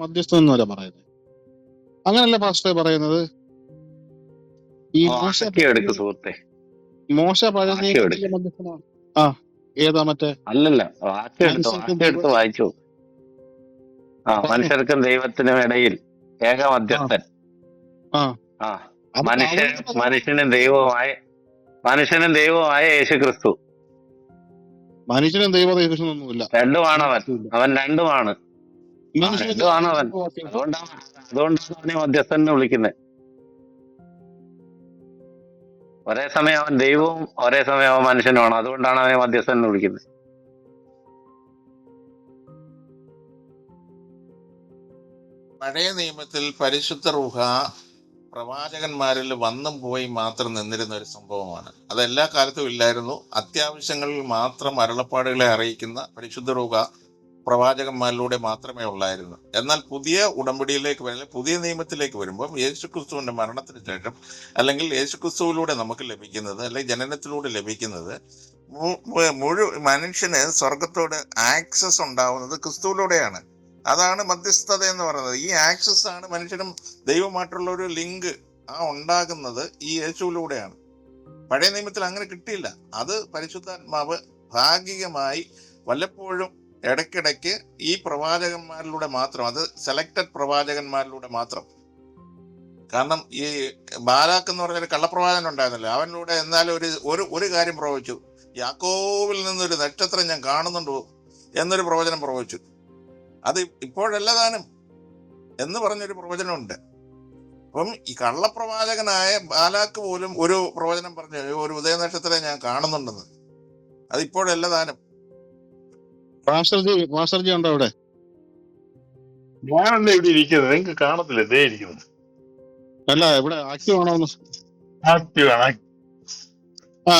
മധ്യസ്ഥം എന്നല്ല പറയുന്നത്. അങ്ങനല്ല പാസ്റ്റർ പറയുന്നത്? ഈ മോശ മോശ പഴയ മധ്യസ്ഥനാണ് ആ ഏതാ മറ്റേ? അല്ലല്ല വായിച്ചു. ആ മനുഷ്യർക്കും ദൈവത്തിനും ഇടയിൽ ഏക മധ്യസ്ഥൻ ആ. ആ അത് മനുഷ്യ കവണിന്റെ പ്രകാരം മനുഷ്യനും ദൈവവുമായ മനുഷ്യനും ദൈവവുമായ യേശു ക്രിസ്തു മനുഷ്യനും ദൈവം രണ്ടുമാണ് അവൻ. അവൻ രണ്ടുമാണ്. അവൻ. അതുകൊണ്ടാണ് അതുകൊണ്ടാണ് അവനെ മധ്യസ്ഥൻ എന്ന് വിളിക്കുന്നത് ഒരേ സമയം അവൻ ദൈവവും ഒരേ സമയം അവൻ മനുഷ്യനുമാണ്. അതുകൊണ്ടാണ് അവനെ മധ്യസ്ഥൻ എന്ന് വിളിക്കുന്നത് പഴയ നിയമത്തിൽ പരിശുദ്ധ റൂഹ പ്രവാചകന്മാരിൽ വന്നും പോയി മാത്രം നിന്നിരുന്ന ഒരു സംഭവമാണ്. അത് എല്ലാ കാലത്തും ഇല്ലായിരുന്നു. അത്യാവശ്യങ്ങളിൽ മാത്രം അരുളപ്പാടുകളെ അറിയിക്കുന്ന പരിശുദ്ധ റൂഹ പ്രവാചകന്മാരിലൂടെ മാത്രമേ ഉള്ളായിരുന്നു. എന്നാൽ പുതിയ ഉടമ്പടിയിലേക്ക് വരുന്ന പുതിയ നിയമത്തിലേക്ക് വരുമ്പോൾ യേശുക്രിസ്തുവിന്റെ മരണത്തിന് ശേഷം അല്ലെങ്കിൽ യേശുക്രിസ്തുവിലൂടെ നമുക്ക് ലഭിക്കുന്നത് അല്ലെങ്കിൽ ജനനത്തിലൂടെ ലഭിക്കുന്നത് മുഴുവൻ മനുഷ്യന് സ്വർഗത്തോട് ആക്സസ് ഉണ്ടാവുന്നത് ക്രിസ്തുവിലൂടെയാണ്. അതാണ് മധ്യസ്ഥത എന്ന് പറയുന്നത്. ഈ ആക്സസ് ആണ് മനുഷ്യനും ദൈവമായിട്ടുള്ള ഒരു ലിങ്ക് ആ ഉണ്ടാകുന്നത് ഈ യേശുവിലൂടെയാണ്. പഴയ നിയമത്തിൽ അങ്ങനെ കിട്ടിയില്ല. അത് പരിശുദ്ധാത്മാവ് ഭാഗികമായി വല്ലപ്പോഴും ഇടയ്ക്കിടയ്ക്ക് ഈ പ്രവാചകന്മാരിലൂടെ മാത്രം അത് സെലക്റ്റഡ് പ്രവാചകന്മാരിലൂടെ മാത്രം. കാരണം ഈ ബാലാക്ക് എന്ന് പറഞ്ഞൊരു കള്ളപ്രവാചകൻ ഉണ്ടായിരുന്നല്ലോ. അവനിലൂടെ എന്നാലും ഒരു ഒരു ഒരു കാര്യം പ്രവചിച്ചു. യാക്കോവിൽ നിന്നൊരു നക്ഷത്രം ഞാൻ കാണുന്നുണ്ടോ എന്നൊരു പ്രവചനം പ്രവചിച്ചു. അത് ഇപ്പോഴല്ല താനും എന്ന് പറഞ്ഞൊരു പ്രവചനമുണ്ട്. അപ്പം ഈ കള്ളപ്രവാചകനായ ബാലാക്ക് പോലും ഒരു പ്രവചനം പറഞ്ഞു ഒരു ഉദയനക്ഷത്രം ഞാൻ കാണുന്നുണ്ടെന്ന്. അത് ഇപ്പോഴല്ല താനും പാസ്റ്റർജി മാസ്റ്റർജി ഉണ്ടോ അവിടെ? ഞാനല്ലേ ഇവിടെ ഇരിക്കുന്നത്? നിങ്ങൾക്ക് കാണത്തില്ല? ദേ ഇരിക്കുന്നത് അല്ല ഇവിടെ ആക്റ്റീവ് ആണോ ആക്റ്റീവ് ആണ്. ആ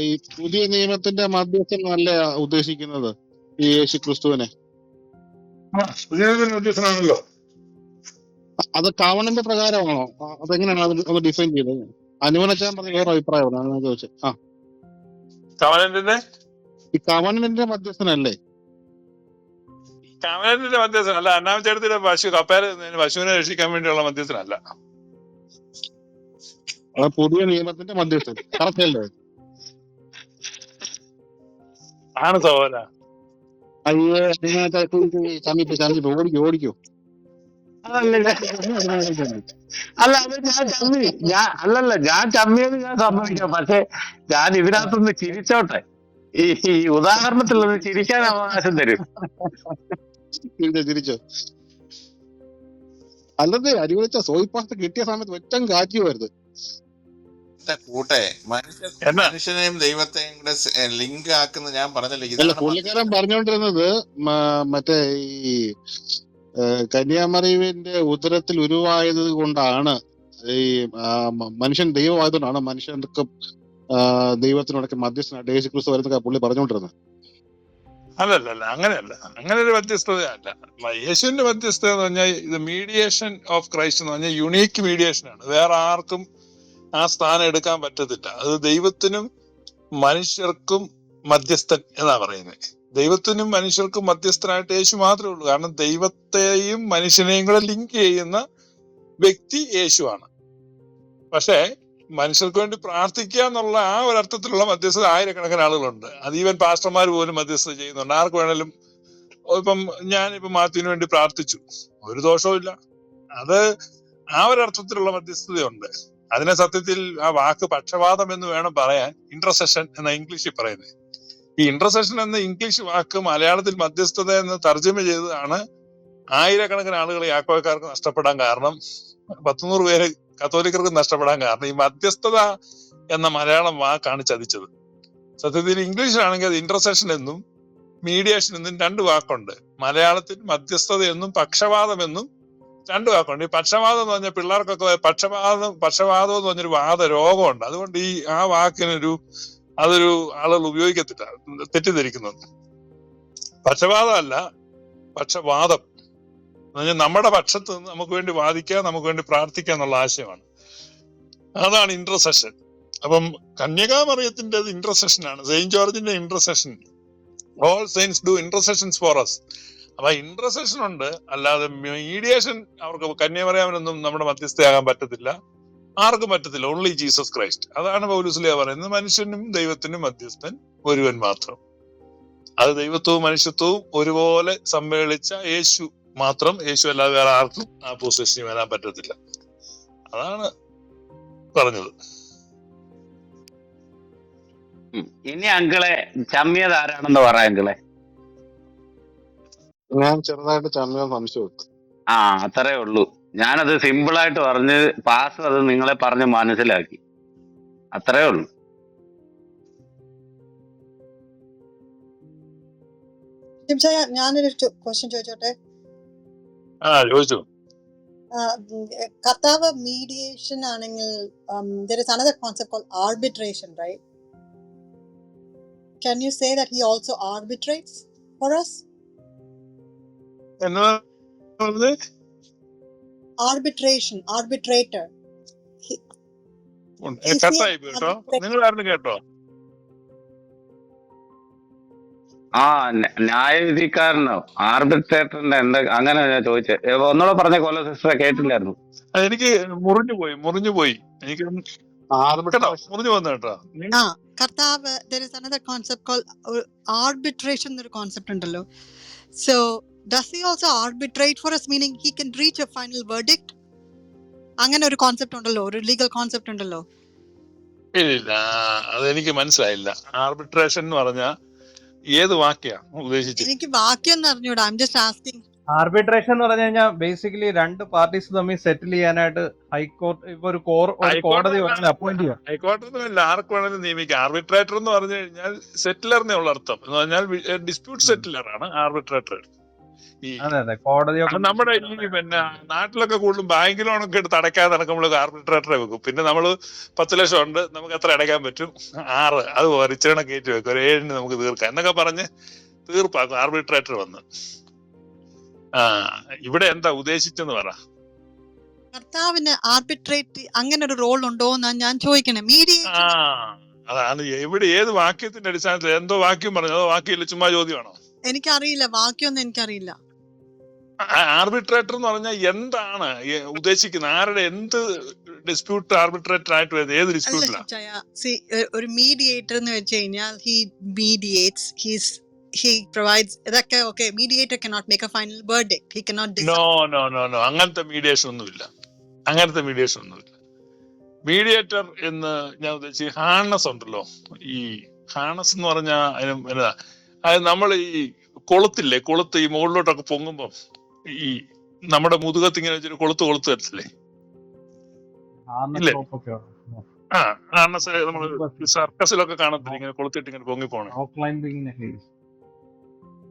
ഈ പുതിയ നിയമത്തിന്റെ മധ്യസ്ഥനല്ല ഉദ്ദേശിക്കുന്നത് ഈ യേശു ക്രിസ്തുവിനെ ഉദ്ദേശനാണല്ലോ അത് കാവണന്റെ പ്രകാരമാണോ? അതെങ്ങനെയാണ് അത് ഡിഫൈൻ ചെയ്തത്? അനുവനച്ചാൻ പറഞ്ഞ വേറെ അഭിപ്രായമാണ് ചോദിച്ചത് ആ. കവലന്റിന്റെ ഈ കവണിന്റെ മധ്യസ്ഥനല്ലേ? കവലന്റിന്റെ മധ്യസ്ഥനല്ല. അന്നാമച്ചേടത്തിന്റെ പശു കപ്പേര പശുവിനെ രക്ഷിക്കാൻ വേണ്ടിയുള്ള മധ്യസ്ഥനല്ല. പുതിയ നിയമത്തിന്റെ മധ്യസ്ഥൻ. കറക്റ്റ് അല്ലേ ആണ് സഹോദര. അയ്യോ സമീപ ചമ്മിപ്പോ ഓടിക്കോ ഓടിക്കോ. അല്ല അത് ഞാൻ ചമ്മി. ഞാൻ അല്ലല്ല ഞാൻ ചമ്മിയത് ഞാൻ സമ്മതിക്കാം. പക്ഷെ ഞാൻ ഇതിനകത്തുനിന്ന് ചിരിച്ചോട്ടെ. ഈ ഉദാഹരണത്തിൽ ചിരിക്കാൻ അവകാശം തരും. ചിരിച്ചോ. അല്ലത് അരിവച്ച സോയിപ്പാസ് കിട്ടിയ സമയത്ത് ഒറ്റം കാറ്റുമായിരുന്നു കൂട്ടെ. മനുഷ്യ മനുഷ്യനെയും ദൈവത്തെയും കൂടെ ലിങ്ക് ആക്കുന്ന ഞാൻ പറഞ്ഞില്ല പുള്ളിക്കാരൻ പറഞ്ഞുകൊണ്ടിരുന്നത് മറ്റേ ഈ കന്യാമറിവിന്റെ ഉദരത്തിൽ ഉരുവായത് കൊണ്ടാണ്. ഈ മനുഷ്യൻ ദൈവമായതുകൊണ്ടാണ് മനുഷ്യർക്ക് ദൈവത്തിനോടൊക്കെ മധ്യസ്ഥനായിട്ട് യേശു ക്രിസ്തു വരുന്നൊക്കെ പുള്ളി പറഞ്ഞുകൊണ്ടിരുന്നത് അല്ലല്ല അല്ല അങ്ങനെയല്ല. അങ്ങനെ ഒരു മധ്യസ്ഥത അല്ല യേശുവിന്റെ മധ്യസ്ഥത എന്ന് പറഞ്ഞാൽ ഇത് മീഡിയേഷൻ ഓഫ് ക്രൈസ്റ്റ് എന്ന് പറഞ്ഞാൽ യുണീക്ക് മീഡിയേഷൻ ആണ്. വേറെ ആർക്കും ആ സ്ഥാനം എടുക്കാൻ പറ്റത്തില്ല. അത് ദൈവത്തിനും മനുഷ്യർക്കും മധ്യസ്ഥൻ എന്നാ പറയുന്നത് ദൈവത്തിനും മനുഷ്യർക്കും മധ്യസ്ഥനായിട്ട് യേശു മാത്രമേ ഉള്ളൂ. കാരണം ദൈവത്തെയും മനുഷ്യനെയും കൂടെ ലിങ്ക് ചെയ്യുന്ന വ്യക്തി യേശുവാണ് പക്ഷേ മനുഷ്യർക്ക് വേണ്ടി പ്രാർത്ഥിക്കുക എന്നുള്ള ആ ഒരു അർത്ഥത്തിലുള്ള മധ്യസ്ഥത ആയിരക്കണക്കിന് ആളുകളുണ്ട്. അത് ഈവൻ പാസ്റ്റർമാർ പോലും മധ്യസ്ഥത ചെയ്യുന്നുണ്ട്. ആർക്ക് വേണേലും ഇപ്പം ഞാൻ ഇപ്പം മാത്യുവിന് വേണ്ടി പ്രാർത്ഥിച്ചു. ഒരു ദോഷവും ഇല്ല. അത് ആ ഒരു അർത്ഥത്തിലുള്ള മധ്യസ്ഥതയുണ്ട്. അതിനെ സത്യത്തിൽ ആ വാക്ക് പക്ഷപാതം എന്ന് വേണം പറയാൻ ഇന്റർസെഷൻ എന്ന ഇംഗ്ലീഷിൽ പറയുന്നത്. ഈ ഇന്റർസെഷൻ എന്ന ഇംഗ്ലീഷ് വാക്ക് മലയാളത്തിൽ മധ്യസ്ഥത എന്ന് തർജമ ചെയ്തതാണ് ആയിരക്കണക്കിന് ആളുകൾ യാക്കോക്കാർക്ക് നഷ്ടപ്പെടാൻ കാരണം. പത്തുനൂറ് പേര് കത്തോലിക്കർക്ക് നഷ്ടപ്പെടാൻ കാരണം ഈ മധ്യസ്ഥത എന്ന മലയാളം വാക്കാണ് ചതിച്ചത് സത്യത്തിൽ ഇംഗ്ലീഷിലാണെങ്കിൽ അത് ഇന്റർസെഷൻ എന്നും മീഡിയേഷൻ എന്നും രണ്ട് വാക്കുണ്ട്. മലയാളത്തിൽ മധ്യസ്ഥത എന്നും പക്ഷപാതം എന്നും രണ്ട് വാക്കുണ്ട്. ഈ പക്ഷപാതം എന്ന് പറഞ്ഞാൽ പിള്ളേർക്കൊക്കെ പക്ഷപാതം പക്ഷപാതം എന്ന് പറഞ്ഞൊരു വാദ രോഗമുണ്ട് അതുകൊണ്ട് ഈ ആ വാക്കിനൊരു അതൊരു ആളുകൾ ഉപയോഗിക്കത്തില്ല. തെറ്റിദ്ധരിക്കുന്നുണ്ട്. പക്ഷപാതമല്ല പക്ഷവാദം. നമ്മുടെ പക്ഷത്ത് നമുക്ക് വേണ്ടി വാദിക്കുക നമുക്ക് വേണ്ടി പ്രാർത്ഥിക്കുക എന്നുള്ള ആശയമാണ്. അതാണ് ഇന്റർസെഷൻ അപ്പം കന്യകാമറിയത്തിന്റെ ഇന്റർസെഷൻ ആണ്. സെയിന്റ് ജോർജിന്റെ intercession all saints do intercessions for us അപ്പൊ ഇന്റർസെഷൻ ഉണ്ട്. അല്ലാതെ മീഡിയേഷൻ അവർക്ക് കന്യാമറിയാമനൊന്നും നമ്മുടെ മധ്യസ്ഥയാകാൻ പറ്റത്തില്ല. ആർക്കും പറ്റത്തില്ല. ഓൺലി ജീസസ് ക്രൈസ്റ്റ് അതാണ് പൗലുസ്ലിയ പറയുന്നത്. മനുഷ്യനും ദൈവത്തിനും മധ്യസ്ഥൻ ഒരുവൻ മാത്രം. അത് ദൈവത്വവും മനുഷ്യത്വവും ഒരുപോലെ സമ്മേളിച്ച യേശു മാത്രം യേശു അല്ലാതെ വേറെ ആർക്കും ആ പൊസിഷനിൽ വരാൻ പറ്റത്തില്ല. അതാണ് പറഞ്ഞത്. ഇനി അങ്കിളെ ചമ്മിയത് ആരാണെന്ന് പറ അങ്കിളെ. ഞാൻ ചെറുതായിട്ട് ചമ്മിയ സംശയം ആ അത്രേ ഉള്ളൂ. ഞാനത് സിമ്പിൾ ആയിട്ട് പറഞ്ഞ് പാസ് അത് നിങ്ങളെ പറഞ്ഞ് മനസ്സിലാക്കി. അത്രേ ഉള്ളൂ. ഞാനൊരു ക്വസ്റ്റ്യൻ ചോദിച്ചോട്ടെ? ആ ചോദിച്ചു. ആ, ഉം, എ, കർത്താവ് മീഡിയേഷൻ ആണെങ്കിൽ there is another concept call arbitration right can you say that he also arbitrates for us എന്നതാ പറഞ്ഞത്? ആർബിട്രേഷൻ ആർബിട്രേറ്റർ ഉണ്ട്. ഏ, കട്ടായി പോയി കേട്ടോ. നിങ്ങൾ ആരും കേട്ടോ? ആ ന്യായവിധിക്കാരനോ ആർബിട്രേറ്ററിന്റെ എന്താ അങ്ങനെ ഞാൻ ചോദിച്ചത് ഒന്നുകൂടെ പറഞ്ഞ കൊല്ല സിസ്റ്റർ കേട്ടില്ലായിരുന്നു. എനിക്ക് മുറിഞ്ഞു പോയി മുറിഞ്ഞു പോയി. എനിക്ക് മുറിഞ്ഞു വന്നു കേട്ടോ. ആ കർത്താവ് there is another concept call arbitration എന്നൊരു കോൺസെപ്റ്റ് ഉണ്ടല്ലോ. So does he also arbitrate for us meaning he can reach a final verdict അങ്ങനെ ഒരു കോൺസെപ്റ്റ് ഉണ്ടല്ലോ ഒരു ലീഗൽ കോൺസെപ്റ്റ് ഉണ്ടല്ലോ. ഇല്ല അതെനിക്ക് മനസ്സിലായില്ല. ആർബിട്രേഷൻ എന്ന് പറഞ്ഞ ഏത് വാക്യാ ഉദ്ദേശിച്ചത്? എനിക്ക് വാക്യം എന്ന് അറിഞ്ഞൂടാ. ഐം ജസ്റ്റ് ആസ്കിങ് ആർബിട്രേഷൻ എന്ന് പറഞ്ഞു കഴിഞ്ഞാൽ ബേസിക്കലി രണ്ട് പാർട്ടീസ് തമ്മിൽ സെറ്റിൽ ചെയ്യാനായിട്ട് ഹൈക്കോർട്ട് ഇപ്പൊ ഒരു കോർ ഹൈക്കോടതി കോടതി അപ്പോയിന്റ് ചെയ്യാം. ഹൈക്കോടതിയിൽ ആർക്ക് വേണമെങ്കിലും നിയമിക്കാം. ആർബിട്രേറ്റർ എന്ന് പറഞ്ഞു കഴിഞ്ഞാൽ സെറ്റിലറിനെ ഉള്ള അർത്ഥം. എന്ന് പറഞ്ഞാൽ ഡിസ്പ്യൂട്ട് സെറ്റിലർ ആണ് ആർബിട്രേറ്റർ ഈ നമ്മുടെ ഈ പിന്നെ നാട്ടിലൊക്കെ കൂടുതലും ബാങ്ക് ലോണൊക്കെ എടുത്ത് അടയ്ക്കാതെ നടക്കുമ്പോൾ ആർബിട്രേറ്ററെ വെക്കും. പിന്നെ നമ്മൾ പത്ത് ലക്ഷം ഉണ്ട് നമുക്ക് എത്ര അടയ്ക്കാൻ പറ്റും? ആറ്. അത് ഇച്ചിരി കയറ്റി വെക്കും. ഒരു ഏഴിന് നമുക്ക് തീർക്കാം. എന്നൊക്കെ പറഞ്ഞ് തീർപ്പാക്കും. ആർബിട്രേറ്റർ വന്ന്. ആ ഇവിടെ എന്താ ഉദ്ദേശിച്ചെന്ന് പറ. കർത്താവിന് ആർബിട്രേറ്റ് അങ്ങനെ ഒരു റോൾ ഉണ്ടോ എന്നാണ് ഞാൻ ചോദിക്കണേ. മീഡിയ അതാണ്. എവിടെ ഏത് വാക്യത്തിന്റെ അടിസ്ഥാനത്തിൽ എന്തോ വാക്യം പറഞ്ഞു? അതോ വാക്യമില്ല ചുമ്മാ ചോദ്യമാണോ? എനിക്കറിയില്ല വാക്യൊന്നും എനിക്കറിയില്ല. ആർബിട്രേറ്റർ എന്ന് പറഞ്ഞാൽ എന്താണ് ഉദ്ദേശിക്കുന്നത്? ആരുടെ എന്ത് ഡിസ്പ്യൂട്ട് ആർബിട്രേറ്റർ ആയിട്ട് വരുന്നത്? ഏത് ഡിസ്പ്യൂട്ടിലാണ് ഒരു മീഡിയേറ്റർ എന്ന് വെച്ച് കഴിഞ്ഞാൽ he mediates he's he provides ഇതൊക്കെ okay mediator cannot make a final verdict he cannot no no no no അങ്ങനത്തെ മീഡിയേഷൻ ഒന്നുമില്ല. അങ്ങനത്തെ മീഡിയേഷൻ ഒന്നുമില്ല. മീഡിയേറ്റർ എന്ന് ഞാൻ ഉദ്ദേശിച്ച ഹാർനസ് ഉണ്ടല്ലോ. ഈ ഹാണസ് എന്ന് പറഞ്ഞാൽ അതിന് അത് നമ്മൾ ഈ കൊളുത്തില്ലേ? കൊളുത്ത് ഈ മുകളിലോട്ടൊക്കെ പൊങ്ങുമ്പം ഈ നമ്മുടെ മുതുകത്ത് ഇങ്ങനെ വെച്ചൊരു കൊളുത്ത് കൊളുത്ത് വരത്തില്ലേ? ഇല്ലേ? ആ ഹാർനസ് നമ്മൾ സർക്കസിലൊക്കെ കാണത്തില്ല? ഇങ്ങനെ കൊളുത്തിട്ട് ഇങ്ങനെ പൊങ്ങി പോണേ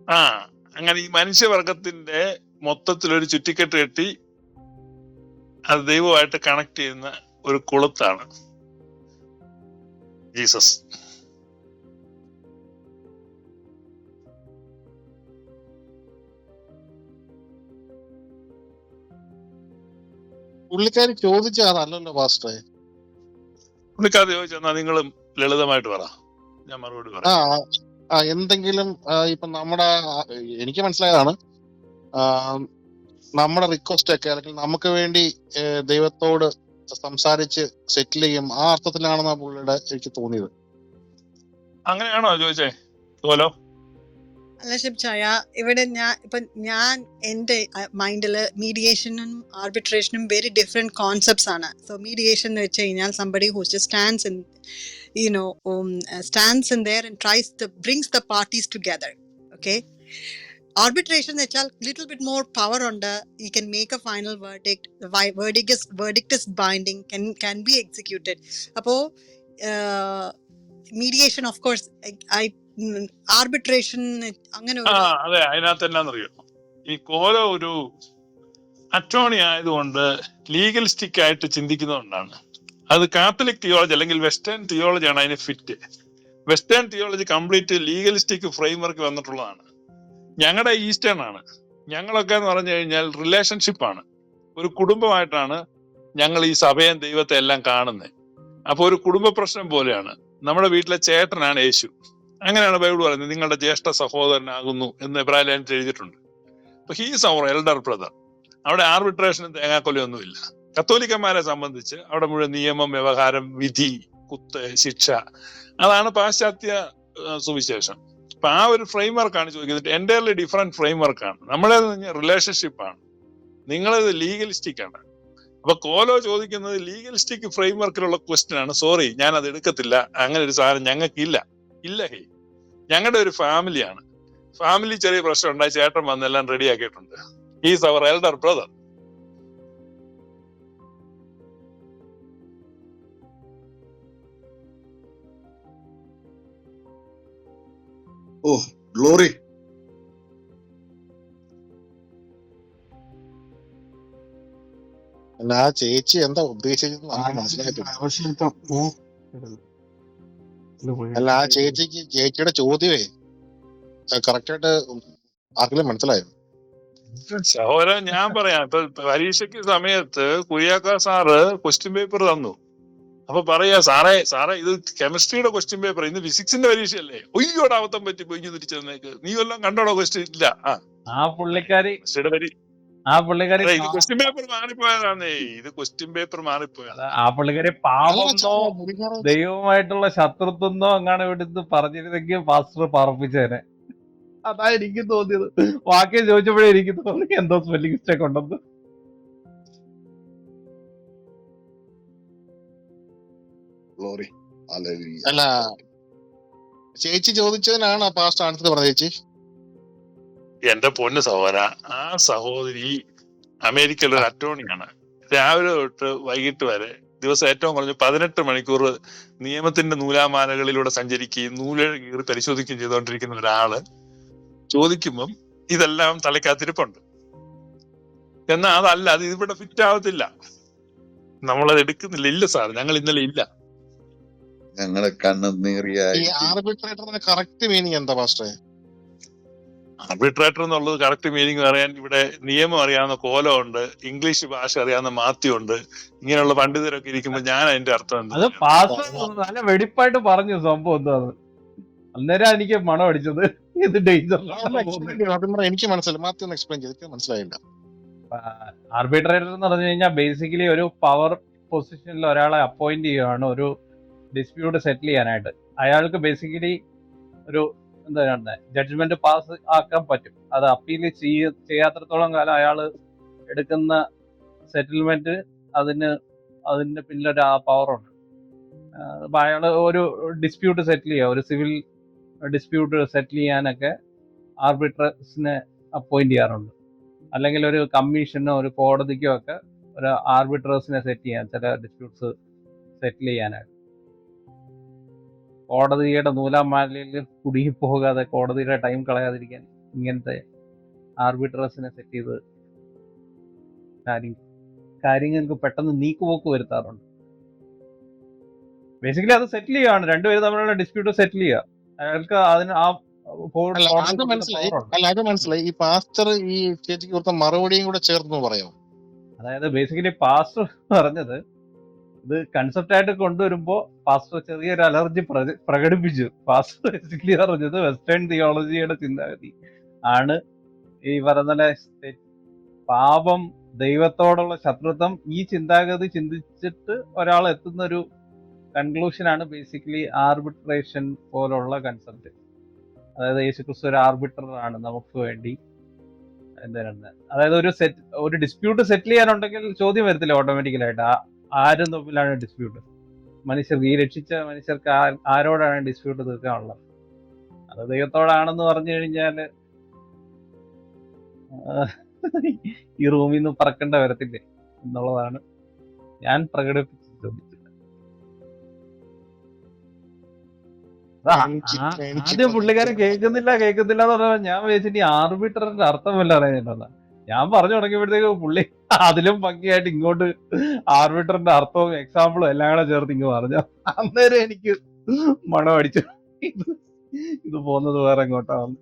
ആ അങ്ങനെ ഈ മനുഷ്യവർഗത്തിന്റെ മൊത്തത്തിലൊരു ചുറ്റിക്കെട്ട് കെട്ടി അത് ദൈവമായിട്ട് കണക്ട് ചെയ്യുന്ന ഒരു കൊളുത്താണ് ജീസസ്. പുള്ളിക്കാരി ചോദിച്ച അതല്ലല്ലോ പാസ്റ്ററെ പുള്ളിക്കാർ ചോദിച്ചെന്നാ നിങ്ങളും ലളിതമായിട്ട് പറ. ഞാൻ മറുപടി പറ പറയാം. ആ എന്തെങ്കിലും ഇപ്പൊ നമ്മുടെ എനിക്ക് മനസ്സിലായതാണ് നമ്മുടെ റിക്വസ്റ്റ് ഒക്കെ അല്ലെങ്കിൽ നമുക്ക് വേണ്ടി ദൈവത്തോട് സംസാരിച്ച് സെറ്റിൽ ചെയ്യും ആ അർത്ഥത്തിലാണെന്നാ പുള്ളിയുടെ എനിക്ക് തോന്നിയത്. അങ്ങനെയാണോ ചോദിച്ചേ? തോലോ അലക്ഷിപ് ചായ ഇവിടെ ഞാൻ ഇപ്പൊ ഞാൻ എന്റെ മൈൻഡിൽ മീഡിയേഷനും ആർബിട്രേഷനും വെരി ഡിഫറെന്റ് കോൺസെപ്റ്റ്സ് ആണ്. സോ മീഡിയേഷൻ എന്ന് വെച്ച് കഴിഞ്ഞാൽ somebody who's just stands in you know stands in there and tries the brings the parties together okay arbitration എന്ന് വെച്ചാൽ ലിറ്റിൽ ബിറ്റ് മോർ പവർ ഉണ്ട്. You can make a final verdict binding be executed അപ്പോ mediation of course I arbitration അങ്ങനെ അതെ അതിനകത്ത് എന്നാന്നറിയോ? ഈ കോലോ ഒരു attorney ആയതുകൊണ്ട് ലീഗലിസ്റ്റിക് ആയിട്ട് ചിന്തിക്കുന്നതുകൊണ്ടാണ്. അത് കാത്തലിക് തിയോളജി അല്ലെങ്കിൽ വെസ്റ്റേൺ തിയോളജി ആണ് അതിന് fit western theology complete legalistic framework വന്നിട്ടുള്ളതാണ്. ഞങ്ങളുടെ ഈസ്റ്റേൺ ആണ്. ഞങ്ങളൊക്കെ എന്ന് പറഞ്ഞു കഴിഞ്ഞാൽ റിലേഷൻഷിപ്പ് ആണ്. ഒരു കുടുംബമായിട്ടാണ് ഞങ്ങൾ ഈ സഭയും ദൈവത്തെ എല്ലാം കാണുന്നത് അപ്പോൾ ഒരു കുടുംബ പ്രശ്നം പോലെയാണ്. നമ്മുടെ വീട്ടിലെ ചേട്ടനാണ് യേശു. അങ്ങനെയാണ് ബൈബിൾ പറയുന്നത് നിങ്ങളുടെ ജ്യേഷ്ഠ സഹോദരനാകുന്നു എന്ന് എബ്രാഹിം എഴുതിയിട്ടുണ്ട്. അപ്പൊ ഹീസ് അവർ എൽഡർ ബ്രദർ അവിടെ ആർബിട്രേഷനും തേങ്ങാക്കൊലയൊന്നുമില്ല കത്തോലിക്കന്മാരെ സംബന്ധിച്ച് അവിടെ മുഴുവൻ നിയമം വ്യവഹാരം വിധി കുത്ത് ശിക്ഷ അതാണ് പാശ്ചാത്യ സുവിശേഷം. അപ്പൊ ആ ഒരു ഫ്രെയിം വർക്കാണ് ചോദിക്കുന്നത്. എന്റയർലി ഡിഫറെന്റ് ഫ്രെയിം വർക്കാണ് നമ്മളേത് റിലേഷൻഷിപ്പ് ആണ്. നിങ്ങളത് ലീഗലിസ്റ്റിക് ആണ്. അപ്പൊ കോലോ ചോദിക്കുന്നത് ലീഗലിസ്റ്റിക് ഫ്രെയിം വർക്കിലുള്ള ക്വസ്റ്റ്യൻ ആണ്. സോറി ഞാൻ അത് എടുക്കത്തില്ല. അങ്ങനെ ഒരു സാധനം ഞങ്ങൾക്കില്ല ഇല്ല ഹേ. ഞങ്ങളുടെ ഒരു ഫാമിലിയാണ് ഫാമിലി ചെറിയ പ്രശ്നം ഉണ്ടായി ചേട്ടൻ വന്നെല്ലാം റെഡി ആക്കിയിട്ടുണ്ട് is our elder brother oh glory ആ ചേച്ചി എന്താ ഉദ്ദേശിച്ചത് അല്ല ആ ചേച്ചിക്ക് ചേച്ചിയുടെ ചോദ്യമേ കറക്റ്റ് ആയിട്ട് ആർക്കെങ്കിലും മനസ്സിലായോ? സഹോദരൻ ഞാൻ പറയാം. ഇപ്പൊ പരീക്ഷയ്ക്ക് സമയത്ത് കുര്യാക്ക സാറ് ക്വസ്റ്റ്യൻ പേപ്പർ തന്നു. അപ്പൊ പറയാ സാറേ സാറേ ഇത് കെമിസ്ട്രിയുടെ ക്വസ്റ്റ്യൻ പേപ്പർ ഇന്ന് ഫിസിക്സിന്റെ പരീക്ഷയല്ലേ? ഒയ്യോടെ അബദ്ധം പറ്റി പൊയ്ഞ്ഞു തിരിച്ചു തന്നേക്ക്. നീ വല്ലതും കണ്ടോടോ ക്വസ്റ്റ്യൻ ഇല്ല? ആ. ആ പുള്ളിക്കാരി കെമിസ്ട്രിയുടെ പരീക്ഷ ആ പുള്ളിക്കാരി ഇത് ക്വസ്റ്റ്യൻ പേപ്പർ മാറിപ്പോയതാന്നേ. ഇത് ക്വസ്റ്റ്യൻ പേപ്പർ മാറിപ്പോയതാ. ആ പുള്ളിക്കാരി പാപമെന്നോ ദൈവമായിട്ടുള്ള ശത്രുത്വന്നോ അങ്ങനെ ഇവിടുന്ന് പറഞ്ഞിരുന്നെങ്കിൽ പാസ്റ്റർ പറപ്പിച്ചേനെ. അതാ എനിക്ക് തോന്നിയത്. വാക്യം ചോദിച്ചപ്പോഴേ എനിക്ക് തോന്നി എന്തോ സ്പെല്ലിംഗ് മിസ്റ്റേക്ക് ഉണ്ടെന്ന്. അല്ല ചേച്ചി ചോദിച്ചതിനാണ് പാസ്റ്റ് ആൻസർ പറഞ്ഞ ചേച്ചി. എന്റെ പൊന്ന് സഹോദര ആ സഹോദരി അമേരിക്കയിലെ ഒരു അറ്റോർണിയാണ് രാവിലെ തൊട്ട് വൈകിട്ട് വരെ ദിവസം ഏറ്റവും കുറഞ്ഞ് പതിനെട്ട് മണിക്കൂർ നിയമത്തിന്റെ നൂലാമാലകളിലൂടെ സഞ്ചരിക്കുകയും നൂൽ കീറി പരിശോധിക്കുകയും ചെയ്തുകൊണ്ടിരിക്കുന്ന ഒരാൾ ചോദിക്കുമ്പം ഇതെല്ലാം തലയ്ക്കകത്തിരിപ്പുണ്ട്. എന്നാൽ അതല്ല അത് ഇവിടെ ഫിറ്റ് ആവത്തില്ല. നമ്മളത് എടുക്കുന്നില്ല. ഇല്ല സാർ ഞങ്ങൾ ഇന്നലെ ഇല്ല. ഞങ്ങളെ കണ്ണു നീറിയ ഈ ആർബിട്രേറ്ററിന്റെ കറക്റ്റ് മീനിങ് എന്താ പാസ്റ്റേ ആർബിട്രേറ്റർ എന്നുള്ളത് കറക്റ്റ് മീനിങ് അറിയാൻ ഇവിടെ നിയമം അറിയാവുന്ന കോലമുണ്ട് ഇംഗ്ലീഷ് ഭാഷ അറിയാവുന്ന മാത്യുണ്ട് ഇങ്ങനെയുള്ള പണ്ഡിതരൊക്കെ ഇരിക്കുമ്പോൾ ഞാൻ അതിന്റെ അർത്ഥം എന്താ നല്ല വെടിപ്പായിട്ട് പറഞ്ഞു സംഭവം എന്താണ്? അന്നേരം എനിക്ക് മണം അടിച്ചത് ഇത് ഡേഞ്ചർ എനിക്ക് മനസ്സിലായി മാത്യു ഒന്ന് എക്സ്പ്ലെയിൻ ചെയ്തിട്ട് എനിക്ക് മനസ്സിലായില്ല. ആർബിട്രേറ്റർ എന്ന് പറഞ്ഞു കഴിഞ്ഞാൽ ബേസിക്കലി ഒരു പവർ പൊസിഷനിൽ ഒരാളെ അപ്പോയിന്റ് ചെയ്യുകയാണ് ഒരു ഡിസ്പ്യൂട്ട് സെറ്റിൽ ചെയ്യാനായിട്ട്. അയാൾക്ക് ബേസിക്കലി ഒരു എന്താ പറയുക ജഡ്ജ്മെന്റ് പാസ് ആക്കാൻ പറ്റും. അത് അപ്പീൽ ചെയ്യ ചെയ്യാത്രത്തോളം കാലം അയാൾ എടുക്കുന്ന സെറ്റിൽമെന്റ് അതിന് അതിന്റെ പിന്നിലൊരു ആ പവറുണ്ട് അപ്പൊ അയാൾ ഒരു ഡിസ്പ്യൂട്ട് സെറ്റിൽ ചെയ്യുക ഒരു സിവിൽ ഡിസ്പ്യൂട്ട് സെറ്റിൽ ചെയ്യാനൊക്കെ ആർബിട്രസിനെ അപ്പോയിന്റ് ചെയ്യാറുണ്ട്. അല്ലെങ്കിൽ ഒരു കമ്മീഷനോ ഒരു കോടതിക്കോ ഒക്കെ ഒരു ആർബിട്രേഴ്സിനെ സെറ്റ് ചെയ്യാൻ ചില ഡിസ്പ്യൂട്ട്സ് സെറ്റിൽ ചെയ്യാനായിട്ട്. കോടതിയുടെ നൂലാമാലയിൽ മാലയിൽ പോകാതെ കോടതിയുടെ ടൈം കളയാതിരിക്കാൻ ഇങ്ങനത്തെ ആർബിട്രേഴ്സിനെ സെറ്റ് ചെയ്ത് കാര്യങ്ങൾ കാര്യങ്ങൾക്ക് പെട്ടെന്ന് നീക്കുപോക്ക് വരുത്താറുണ്ട്. ബേസിക്കലി അത് സെറ്റിൽ ചെയ്യുകയാണ്. രണ്ടുപേരും തമ്മിലുള്ള ഡിസ്പ്യൂട്ട് സെറ്റിൽ ചെയ്യുക. അയാൾക്ക് അതിന് ആ അത് മനസ്സിലായി. അല്ല അത് മനസ്സിലായി. ഈ പാസ്റ്റർ ഈ ചേച്ചിക്ക് കൊടുത്ത മറുപടിയും കൂടെ ചേർന്ന് പറയാം? അതായത് ബേസിക്കലി പാസ്റ്റർ പറഞ്ഞത് ഇത് കൺസെപ്റ്റ് ആയിട്ട് കൊണ്ടുവരുമ്പോൾ പാസ്റ്റർ ചെറിയൊരു അലർജി പ്രകടിപ്പിച്ചു. പാസ്റ്റർ ബേസിക്കലി പറഞ്ഞത് വെസ്റ്റേൺ തിയോളജിയുടെ ചിന്താഗതി ആണ് ഈ പറഞ്ഞ പാപം ദൈവത്തോടുള്ള ശത്രുത്വം ഈ ചിന്താഗതി ചിന്തിച്ചിട്ട് ഒരാൾ എത്തുന്ന ഒരു കൺക്ലൂഷനാണ് ബേസിക്കലി ആർബിട്രേഷൻ പോലുള്ള കൺസെപ്റ്റ് അതായത് യേശുക്രിസ്തു ഒരു ആർബിട്രർ ആണ് നമുക്ക് വേണ്ടി. എന്താണ്? അതായത് ഒരു സെറ്റ് ഒരു ഡിസ്പ്യൂട്ട് സെറ്റിൽ ചെയ്യാനുണ്ടെങ്കിൽ ചോദ്യം വരത്തില്ല ഓട്ടോമാറ്റിക്കലായിട്ട് ആരും തമ്മിലാണ് ഡിസ്പ്യൂട്ട് മനുഷ്യർക്ക് ഈ രക്ഷിച്ച മനുഷ്യർക്ക് ആരോടാണ് ഡിസ്പ്യൂട്ട് തീർക്കാനുള്ളത്? അത് ദൈവത്തോടാണെന്ന് പറഞ്ഞു കഴിഞ്ഞാൽ ഈ റൂമിൽ നിന്ന് പറക്കേണ്ട വരത്തില്ലേ? എന്നുള്ളതാണ് ഞാൻ പ്രകടിപ്പിച്ച് ചോദിച്ചത് ആദ്യം പുള്ളിക്കാരൻ കേൾക്കുന്നില്ല കേൾക്കുന്നില്ല എന്ന് പറഞ്ഞാൽ ഞാൻ വിചാരിച്ചിട്ട് ഈ ആർബിറ്ററിന്റെ അർത്ഥം വല്ല അറിയുന്നില്ല ഞാൻ പറഞ്ഞു തുടങ്ങിയപ്പോഴത്തേക്ക് പുള്ളി അതിലും ഭംഗിയായിട്ട് ഇങ്ങോട്ട് ആർബിറ്ററിന്റെ അർത്ഥവും എക്സാമ്പിളും എല്ലാം കൂടെ ചേർത്ത് ഇങ്ങ് പറഞ്ഞു. അന്നേരം എനിക്ക് മണം അടിച്ചു. ഇത് ഇത് പോകുന്നത് വേറെ എങ്ങോട്ടാണ്